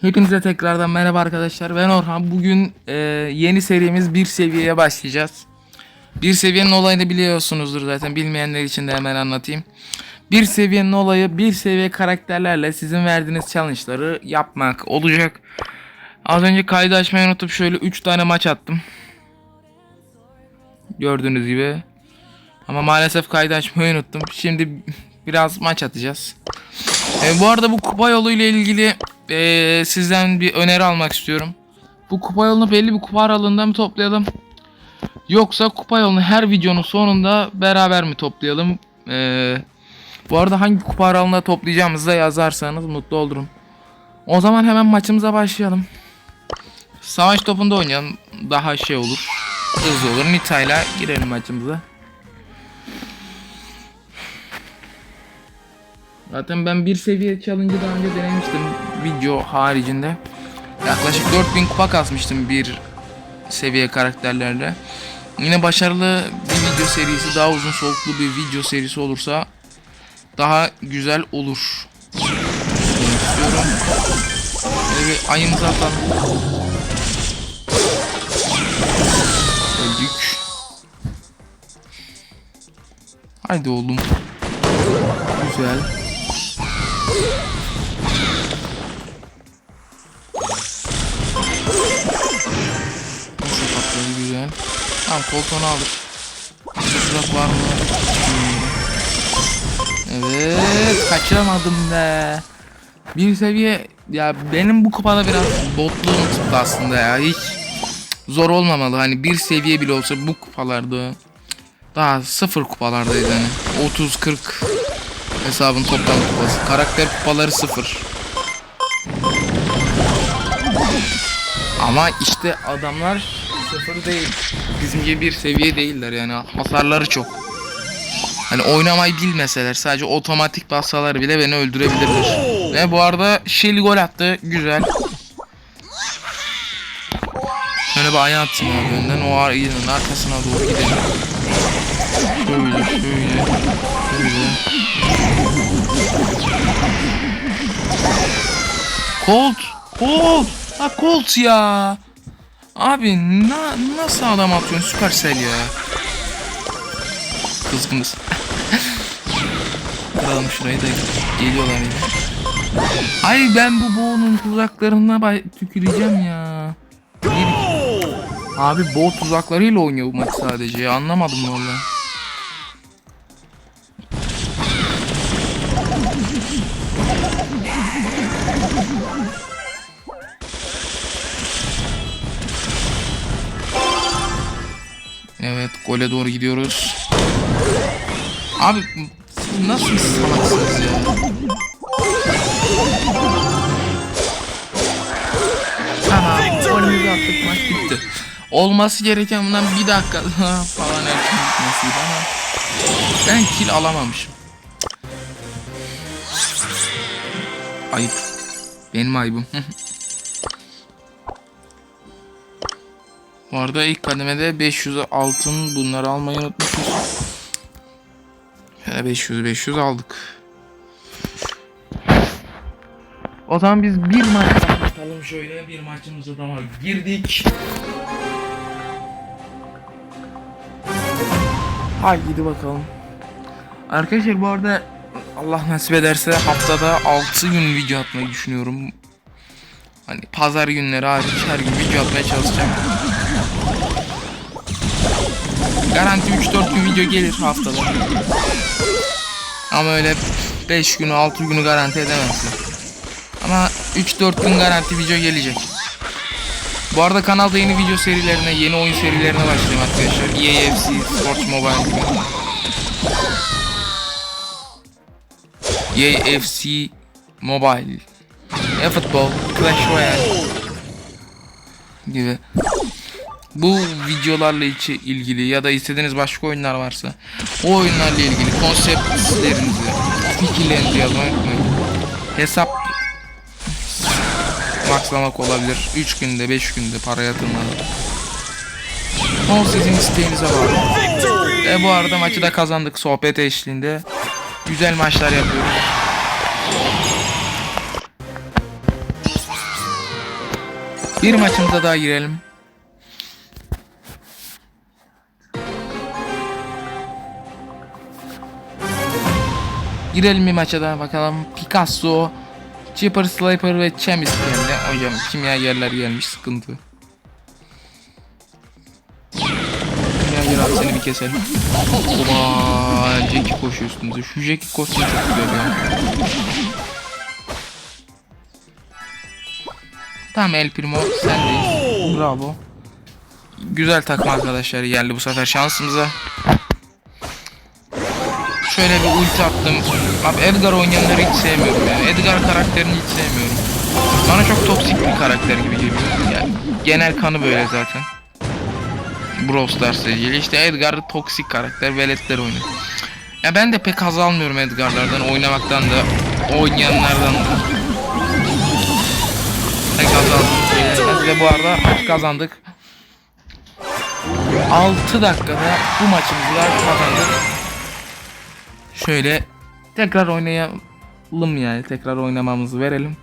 Hepinize tekrardan merhaba arkadaşlar. Ben Orhan. Bugün e, yeni serimiz bir seviyeye başlayacağız. Bir seviyenin olayını biliyorsunuzdur zaten. Bilmeyenler için de hemen anlatayım. Bir seviyenin olayı bir seviye karakterlerle sizin verdiğiniz challenge'ları yapmak olacak. Az önce kaydı açmayı unutup şöyle 3 tane maç attım. Gördüğünüz gibi. Ama maalesef kaydı açmayı unuttum. Şimdi biraz maç atacağız. E, bu arada bu kupa yolu ile ilgili e, sizden bir öneri almak istiyorum. Bu kupa yolunu belli bir kupa aralığında mı toplayalım? Yoksa kupa yolunu her videonun sonunda beraber mi toplayalım? E, bu arada hangi kupa aralığında toplayacağımızı da yazarsanız mutlu olurum. O zaman hemen maçımıza başlayalım. Savaş topunda oynayalım. Daha şey olur. Hızlı olur. Nita'yla girelim maçımıza. Zaten ben bir seviye challenge'ı daha önce denemiştim video haricinde. Yaklaşık 4000 kupa kasmıştım bir seviye karakterlerle. Yine başarılı bir video serisi, daha uzun soluklu bir video serisi olursa daha güzel olur. İstiyorum. Böyle bir ayımızı. Öldük. Haydi oğlum. Güzel. Patladı güzel. Tamam koltuğunu aldık. Tuzak var mı? Hmm. Evet kaçıramadım be. Bir seviye ya benim bu kupada biraz botluğum çıktı aslında ya hiç zor olmamalı hani bir seviye bile olsa bu kupalarda daha sıfır kupalardaydı hani 30-40 hesabın toplam kupası karakter kupaları sıfır ama işte adamlar sıfır değil bizim gibi bir seviye değiller yani hasarları çok Hani oynamayı bilmeseler sadece otomatik bassalar bile beni öldürebilirler. Ve bu arada Shelly gol attı. Güzel. Şöyle bir ayağı atayım abi önden. O ayının arkasına doğru gidelim. Şöyle şöyle. Şöyle. Colt. Colt. Ha Colt ya. Abi na nasıl adam atıyorsun Supercell ya. Kızgınız. Kıralım şurayı da geliyorlar yine. Ay ben bu boğunun tuzaklarına tüküreceğim ya. Abi boğ tuzaklarıyla oynuyor bu maç sadece ya. Anlamadım valla. Evet gole doğru gidiyoruz. Abi nasıl bir salaksınız ya? Tamam golümüzü attık maç bitti. Olması gereken bundan bir dakika falan erken bitmesiydi ama ben kill alamamışım. Ayıp. Benim ayıbım. Bu arada ilk kademede 500 altın bunları almayı unutmuşuz. Şöyle 500 500 aldık. O zaman biz bir maç daha atalım şöyle bir maçımıza daha girdik. Haydi bakalım. Arkadaşlar bu arada Allah nasip ederse haftada 6 gün video atmayı düşünüyorum. Hani pazar günleri hariç her gün video atmaya çalışacağım. Garanti 3-4 gün video gelir haftada. Ama öyle 5 günü 6 günü garanti edemezsin. Ama 3-4 gün garanti video gelecek. Bu arada kanalda yeni video serilerine, yeni oyun serilerine başlayayım arkadaşlar. EAFC Sports Mobile. EAFC Mobile. E-futbol, Clash Royale gibi. Bu videolarla içi ilgili ya da istediğiniz başka oyunlar varsa o oyunlarla ilgili konseptlerinizi, fikirlerinizi yazmayı unutmayın. Hesap maxlamak olabilir. 3 günde 5 günde para yatırmalı. O sizin isteğinize bağlı. Ve bu arada maçı da kazandık sohbet eşliğinde. Güzel maçlar yapıyoruz. Bir maçımıza daha girelim. Girelim bir maça daha bakalım. Picasso, Chipper Sliper ve Chemis geldi. Hocam kimyagerler gelmiş sıkıntı. Kimyager abi seni bir keselim. Oba Jackie koşuyor üstümüze. Şu Jackie kostümü çok güzel ya. Tamam El Primo sendeyiz. Bravo. Güzel takım arkadaşlar geldi bu sefer şansımıza. Şöyle bir ulti attım. Abi Edgar oynayanları hiç sevmiyorum yani. Edgar karakterini hiç sevmiyorum. Bana çok toksik bir karakter gibi geliyor. Yani genel kanı böyle zaten. Brawl Stars'la ilgili. İşte Edgar toksik karakter. Veletler oynuyor. Ya ben de pek haz almıyorum Edgar'lardan. Oynamaktan da. Oynayanlardan da. Pek haz almıyorum. Ve bu arada kazandık. 6 dakikada bu maçımızı kazandık. Şöyle tekrar oynayalım yani tekrar oynamamızı verelim.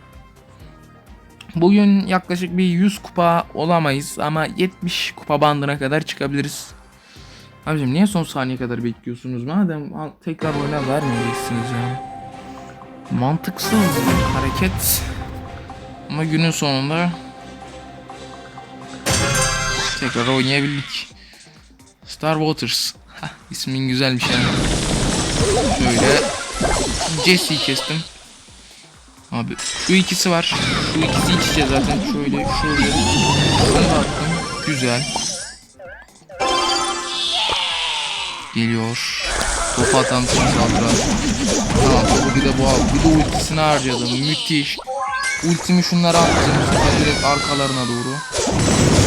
Bugün yaklaşık bir 100 kupa olamayız ama 70 kupa bandına kadar çıkabiliriz. Abicim niye son saniye kadar bekliyorsunuz? Madem tekrar oyna vermeyeceksiniz ya. Mantıksız bir hareket. Ama günün sonunda tekrar oynayabildik. Star Waters. Hah, ismin güzelmiş yani. Şöyle Jesse'yi kestim. Abi şu ikisi var. Şu ikisi iç içe zaten. Şöyle şöyle. Şunu da attım. Güzel. Geliyor. Topu atan saldıran. Tamam topu bir de bu al. Bir de ultisini harcadım. Müthiş. Ultimi şunlara attım. Sefer direkt arkalarına doğru.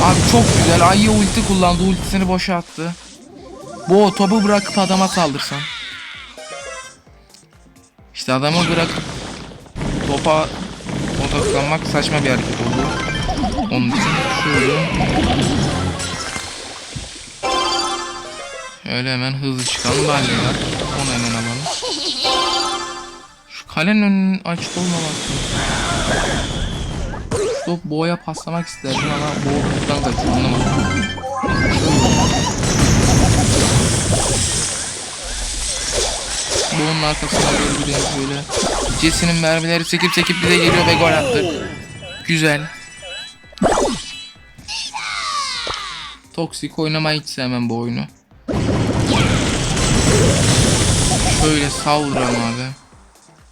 Abi çok güzel. Ayı ulti kullandı. Ultisini boşa attı. Bu topu bırakıp adama saldırsam. İşte adamı bırakıp topa odaklanmak saçma bir hareket oldu. Onun için şöyle Şöyle hemen hızlı çıkalım balya var. Onu hemen alalım. Şu kalenin önünün açık olmaması. Top boğaya paslamak isterdim ama boğa buradan kaçıyor anlamadım. Boğunun arkasına gidelim böyle. Jesse'nin mermileri sekip sekip bize geliyor ve gol attık. Güzel. Toksik oynamayı hiç sevmem bu oyunu. Şöyle savralım abi.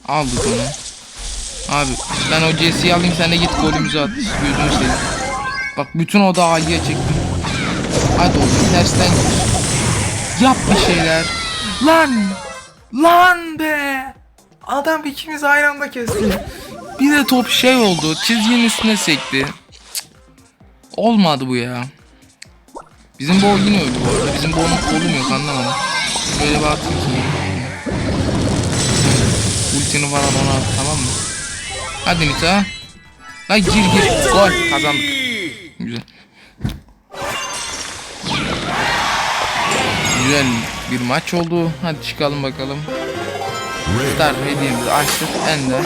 Aldık onu. Abi ben o Jesse'yi alayım sen de git golümüzü at. Gözünü seveyim. Bak bütün o da Ali'ye çektim. Hadi oğlum tersten gir. Yap bir şeyler. Lan! Lan be! Adam ikimiz aynı anda kesti. Bir de top şey oldu. Çizginin üstüne sekti. Cık. Olmadı bu ya. Bizim boğ yine öldü bu arada. Bizim boğunun kolum yok anlamadım. Böyle bir atayım ki. Ultini falan ona tamam mı? Hadi Nita. Lan gir gir. Gol kazandık. Güzel. Güzel bir maç oldu. Hadi çıkalım bakalım. Star hediyemizi açtık. Ender.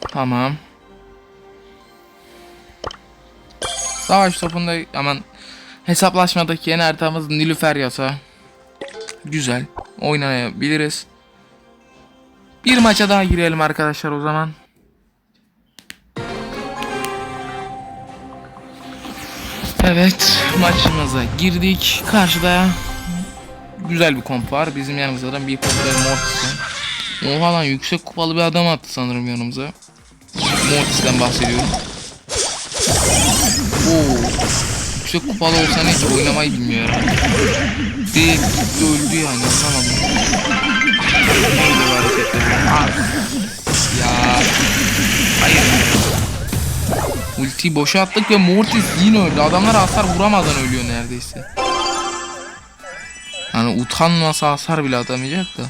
Tamam. Savaş topunda aman hesaplaşmadaki yeni haritamız Nilüfer yasa. Güzel. Oynayabiliriz. Bir maça daha girelim arkadaşlar o zaman. Evet maçımıza girdik. Karşıda güzel bir komp var. Bizim yanımızda da bir popüler Mortis var. Oha lan yüksek kupalı bir adam attı sanırım yanımıza. Mortis'ten bahsediyorum. Oo. Yüksek kupalı olsa ne ki oynamayı bilmiyor herhalde. Gitti öldü yani anlamadım. Neydi bu hareketler? Ya. Hayır. Ultiyi boşa attık ve Mortis yine öldü. Adamlar hasar vuramadan ölüyor neredeyse. Yani utanmasa hasar bile atamayacak da.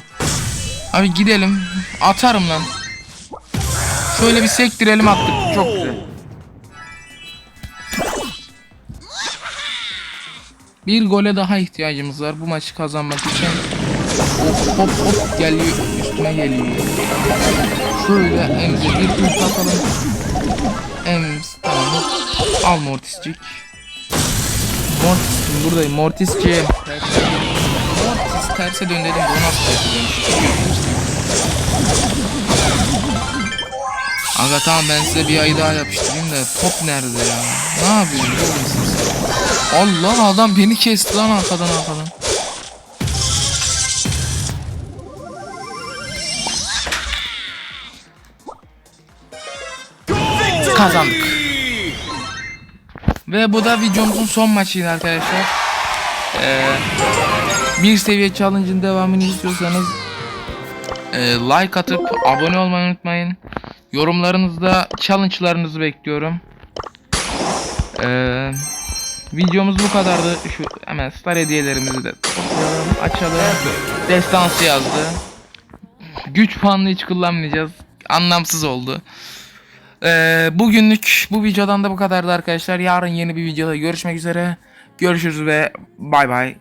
Abi gidelim. Atarım lan. Şöyle bir sektirelim attık. Çok güzel. Bir gole daha ihtiyacımız var bu maçı kazanmak için. Hop hop hop geliyor üstüme geliyor. Şöyle Emze bir ult atalım. Ems tamam Al Mortiscik. Mortis buradayım. Mortisciğim. Terse dön dedim. Bu nasıl terse dönüş? Aga tamam ben size bir ay daha yapıştırayım da top nerede ya? Ne yapıyorsun oğlum siz? Allah adam beni kesti lan arkadan arkadan. Kazandık. Ve bu da videomuzun son maçıydı arkadaşlar. Ee, bir seviye challenge'ın devamını istiyorsanız e, like atıp abone olmayı unutmayın. Yorumlarınızda challenge'larınızı bekliyorum. Ee, videomuz bu kadardı. Şu hemen star hediyelerimizi de toplayalım, açalım. Destansı yazdı. Güç puanını hiç kullanmayacağız. Anlamsız oldu. Ee, bugünlük bu videodan da bu kadardı arkadaşlar. Yarın yeni bir videoda görüşmek üzere. Görüşürüz ve bay bay.